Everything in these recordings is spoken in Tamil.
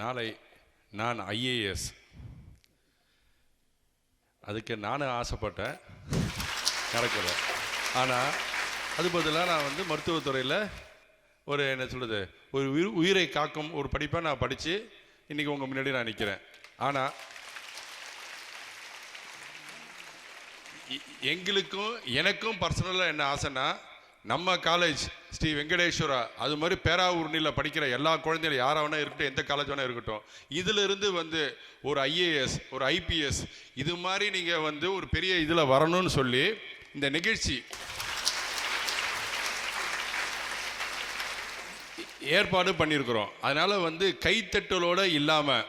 நாளை நான் ஐஏஎஸ். அதுக்கு நானும் ஆசைப்பட்டேன். நடக்கலை. ஆனால் அது பதிலாக நான் வந்து மருத்துவத்துறையில் ஒரு என்ன சொல்கிறது ஒரு உயிர் உயிரை காக்கும் ஒரு படிப்பை நான் படித்து இன்றைக்கி உங்கள் முன்னாடி நான் நிற்கிறேன் ஆனால் எங்களுக்கும் எனக்கும் பர்சனலாக என்ன ஆசைன்னா நம்ம காலேஜ் ஸ்ரீ வெங்கடேஸ்வரா அது மாதிரி பேராவூர்னியில் படிக்கிற எல்லா குழந்தைகளும் யாராக வேணா இருக்கட்டும் எந்த காலேஜ் வேணா இருக்கட்டும் இதிலிருந்து வந்து ஒரு ஐஏஎஸ் ஒரு ஐபிஎஸ் இது மாதிரி நீங்கள் வந்து ஒரு பெரிய இதில் வரணும்னு சொல்லி இந்த நிகழ்ச்சி ஏற்பாடு பண்ணியிருக்கிறோம். அதனால் வந்து கைத்தட்டலோடு இல்லாமல்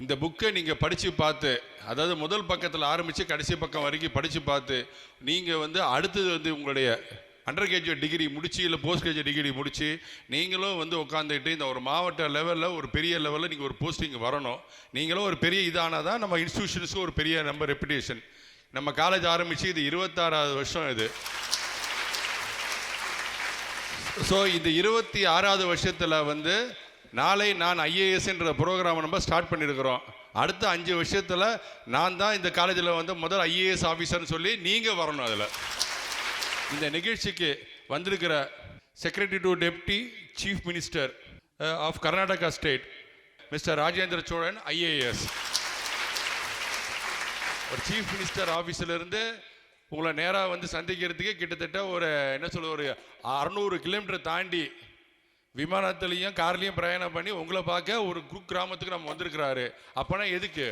இந்த புக்கை நீங்கள் படித்து பார்த்து அதாவது முதல் பக்கத்தில் ஆரம்பித்து கடைசி பக்கம் வரைக்கும் படித்து பார்த்து நீங்கள் வந்து அடுத்தது வந்து உங்களுடைய அண்டர் கிராஜுவேட் டிகிரி முடிச்சு இல்லை போஸ்ட் கிராஜுவேட் டிகிரி முடிச்சு நீங்களும் வந்து உட்காந்துக்கிட்டு இந்த ஒரு மாவட்ட லெவலில் ஒரு பெரிய லெவலில் நீங்கள் ஒரு போஸ்டிங் வரணும். நீங்களும் ஒரு பெரிய இதானால் தான் நம்ம இன்ஸ்டியூஷன்ஸுக்கு ஒரு பெரிய நம்ம ரெப்புடேஷன் நம்ம காலேஜ் ஆரம்பித்து இது இருபத்தாறாவது வருஷம் இது. ஸோ இந்த இருபத்தி ஆறாவது வருஷத்தில் வந்து நாளை நான் ஐஏஎஸ்ன்ற ப்ரோக்ராம் நம்ம ஸ்டார்ட் பண்ணியிருக்கிறோம் அடுத்த அஞ்சு வருஷத்தில் நான் தான் இந்த காலேஜில் வந்து முதல் ஐஏஎஸ் ஆஃபீஸர்னு சொல்லி நீங்கள் வரணும் அதில். இந்த நிகழ்ச்சிக்கு வந்திருக்கிற secretary to deputy chief minister of Karnataka state mister Rajendra Cholan IAS ஒரு சீஃப் மினிஸ்டர் ஆஃபீஸிலிருந்து உங்களை நேராக வந்து சந்திக்கிறதுக்கே கிட்டத்தட்ட ஒரு என்ன சொல்ல ஒரு அறநூறு கிலோமீட்டர் தாண்டி விமானத்துலேயும் கார்லேயும் பிரயாணம் பண்ணி உங்களை பார்க்க ஒரு குக் கிராமத்துக்கு நம்ம வந்திருக்கிறாரு. அப்போனா எதுக்கு?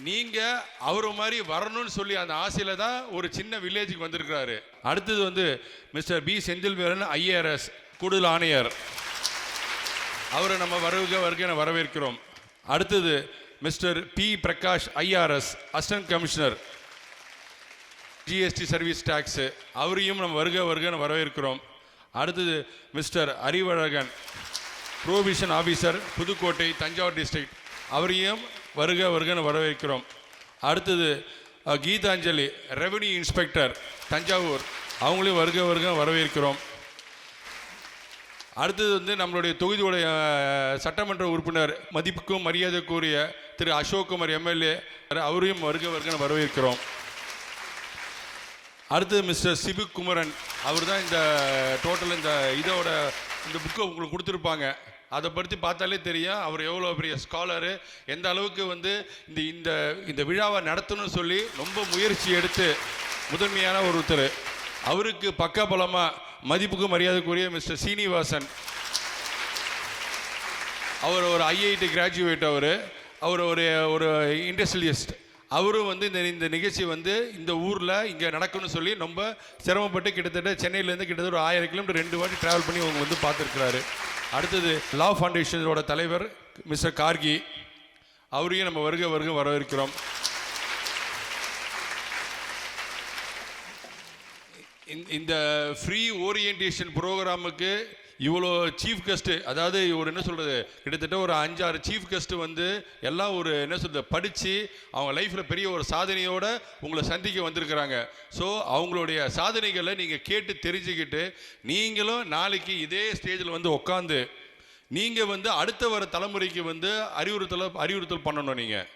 நீங்கள் அவர் மாதிரி வரணும்னு சொல்லி அந்த ஆசையில் தான் ஒரு சின்ன வில்லேஜுக்கு வந்திருக்கிறாரு. அடுத்தது வந்து மிஸ்டர் பி. செந்தில்வேலன் ஐஏஆர்எஸ் கூடுதல் ஆணையர். அவரை நம்ம வருக வருகை வரவேற்கிறோம். அடுத்தது mister P. Prakash IRS assistant commissioner. GST service tax. அவரையும் நம்ம வருக வருகன்னு வரவேற்கிறோம். அடுத்தது mister Arivazhagan provision officer Pudukkottai Thanjavur district. அவரையும் வருக வருகன்னு வரவேற்கிறோம். அடுத்தது கீதாஞ்சலி ரெவன்யூ இன்ஸ்பெக்டர் தஞ்சாவூர். அவங்களையும் வருக வருக வரவேற்கிறோம். அடுத்தது வந்து நம்மளுடைய தொகுதியுடைய சட்டமன்ற உறுப்பினர் மதிப்புக்கும் மரியாதைக்குரிய திரு அசோக்குமார் எம்எல்ஏ அவரையும் வருக வருகன்னு வரவேற்கிறோம். அடுத்தது மிஸ்டர் சிபு குமரன் அவர் தான் இந்த டோட்டல் இந்த இதோட இந்த புக்கை உங்களுக்கு கொடுத்துருப்பாங்க. அதை பற்றி பார்த்தாலே தெரியும் அவர் எவ்வளோ பெரிய ஸ்காலரு எந்த அளவுக்கு வந்து இந்த இந்த இந்த விழாவை நடத்தணும்னு சொல்லி ரொம்ப முயற்சி எடுத்து முதன்மையான ஒருத்தர். அவருக்கு பக்கபலமாக மதிப்புக்கு மரியாதைக்குரிய மிஸ்டர் சீனிவாசன். அவர் ஒரு ஐஐடி கிராஜுவேட் அவர். அவர் ஒரு ஒரு இண்டஸ்ட்ரியலிஸ்ட் அவரும் வந்து இந்த இந்த நிகழ்ச்சி வந்து இந்த ஊரில் இங்கே நடக்கணும்னு சொல்லி ரொம்ப சிரமப்பட்டு கிட்டத்தட்ட சென்னையிலேருந்து கிட்டத்தட்ட ஒரு ஆயிரம் கிலோமீட்டர் ரெண்டு வாட்டி ட்ராவல் பண்ணி அவங்க வந்து பார்த்துருக்குறாரு. அடுத்தது லா ஃபவுண்டேஷனோட தலைவர் மிஸ்டர் கார்கி. அவரையும் நம்ம வருக வருக வரவேற்கிறோம். இந்த- இந்த ஃப்ரீ ஓரியன்டேஷன் ப்ரோக்ராமுக்கு இவ்வளோ சீஃப் கெஸ்ட்டு அதாவது ஒரு என்ன சொல்கிறது கிட்டத்தட்ட ஒரு அஞ்சாறு சீஃப் கெஸ்ட்டு வந்து எல்லாம் ஒரு என்ன சொல்கிறது படித்து அவங்க லைஃப்பில் பெரிய ஒரு சாதனையோடு உங்களை சந்திக்க வந்திருக்கிறாங்க. ஸோ அவங்களுடைய சாதனைகளை நீங்கள் கேட்டு தெரிஞ்சுக்கிட்டு நீங்களும் நாளைக்கு இதே ஸ்டேஜில் வந்து உட்காந்து நீங்கள் வந்து அடுத்த வர தலைமுறைக்கு வந்து அறிவுறுத்தலை அறிவுறுத்தல் பண்ணணும் நீங்கள்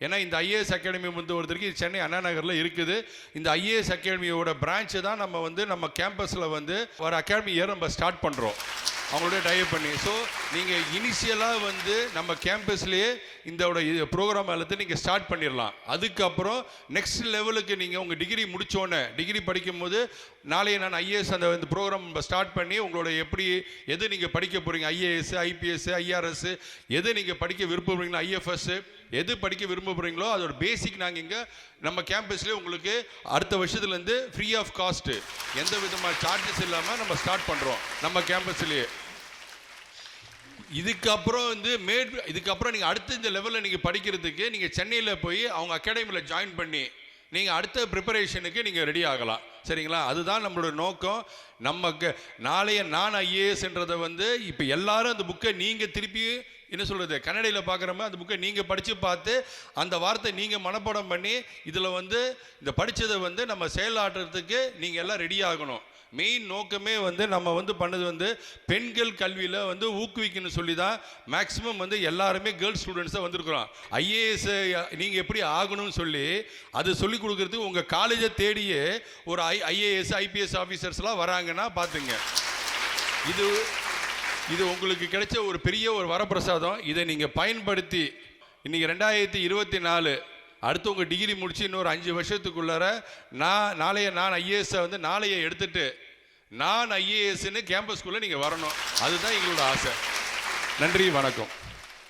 ஏன்னா இந்த ஐஏஎஸ் அகாடமி வந்து ஒருத்தருக்கு சென்னை அண்ணா நகரில் இருக்குது. இந்த ஐஏஎஸ் அகாடமியோட பிரான்ச்சு தான் நம்ம வந்து நம்ம கேம்பஸில் வந்து ஒரு அகாடமி இயர் நம்ம ஸ்டார்ட் பண்ணுறோம் அவங்களோட டைப் பண்ணி. ஸோ நீங்கள் இனிஷியலாக வந்து நம்ம கேம்பஸ்லேயே இதோட ப்ரோக்ராம் எல்லாத்தையும் நீங்கள் ஸ்டார்ட் பண்ணிடலாம். அதுக்கப்புறம் நெக்ஸ்ட் லெவலுக்கு நீங்கள் உங்கள் டிகிரி முடித்தோன்னே டிகிரி படிக்கும்போது நாளைய நான் ஐஏஎஸ் அந்த இந்த ப்ரோக்ராம் நம்ம ஸ்டார்ட் பண்ணி உங்களோட எப்படி எது நீங்கள் படிக்க போகிறீங்க ஐஏஎஸ் ஐபிஎஸ் ஐஆர்எஸ் எது நீங்கள் படிக்க விரும்புகிறீங்களோ ஐஎஃப்எஸ் எது படிக்க விரும்ப போகிறீங்களோ அதோட பேசிக் நாங்கள் இங்கே நம்ம கேம்பஸ்லேயே உங்களுக்கு அடுத்த வருஷத்துலேருந்து ஃப்ரீ ஆஃப் காஸ்ட்டு எந்த விதமான சார்ஜஸ் இல்லாமல் நம்ம ஸ்டார்ட் பண்ணுறோம் நம்ம கேம்பஸ்லேயே இதுக்கப்புறம் வந்து மேட் இதுக்கப்புறம் நீங்கள் அடுத்த இந்த லெவலில் நீங்கள் படிக்கிறதுக்கு நீங்கள் சென்னையில் போய் அவங்க அகாடமியில் ஜாயின் பண்ணி நீங்கள் அடுத்த ப்ரிப்பரேஷனுக்கு நீங்கள் ரெடி ஆகலாம். சரிங்களா? அதுதான் நம்மளோட நோக்கம். நமக்கு நாளைய நான் ஐஏஎஸ்ன்றதை வந்து இப்போ எல்லாரும் அந்த புக்கை நீங்கள் திருப்பி என்ன சொல்கிறது கன்னடையில் பார்க்குறப்ப அந்த புக்கை நீங்கள் படித்து பார்த்து அந்த வார்த்தை நீங்கள் மனப்பாடம் பண்ணி இதில் வந்து இந்த படித்ததை வந்து நம்ம செயலாற்றுறதுக்கு நீங்கள் எல்லாம் ரெடி ஆகணும். மெயின் நோக்கமே வந்து நம்ம வந்து பண்ணது வந்து பெண்கள் கல்வியில் வந்து ஊக்குவிக்கணும்னு சொல்லி தான் மேக்ஸிமம் வந்து எல்லாருமே கேர்ள்ஸ் ஸ்டூடெண்ட்ஸாக வந்திருக்கிறோம். ஐஏஎஸ் நீங்கள் எப்படி ஆகணும்னு சொல்லி அது சொல்லி கொடுக்குறதுக்கு உங்கள் காலேஜை தேடியே ஒரு ஐ ஐஏஎஸ் ஐபிஎஸ் ஆஃபீஸர்ஸ்லாம் வராங்கன்னா பார்த்துங்க இது இது உங்களுக்கு கிடைச்ச ஒரு பெரிய ஒரு வரப்பிரசாதம். இதை நீங்கள் பயன்படுத்தி இன்றைக்கி ரெண்டாயிரத்தி இருபத்தி நாலு அடுத்து உங்கள் டிகிரி முடித்து இன்னொரு அஞ்சு வருஷத்துக்குள்ளார நான் நாளைய நான் ஐஏஎஸ்ஸை வந்து நாளைய எடுத்துகிட்டு நான் ஐஏஎஸ்ன்னு கேம்பஸ்குள்ளே நீங்கள் வரணும். அதுதான் எங்களோட ஆசை. நன்றி வணக்கம்.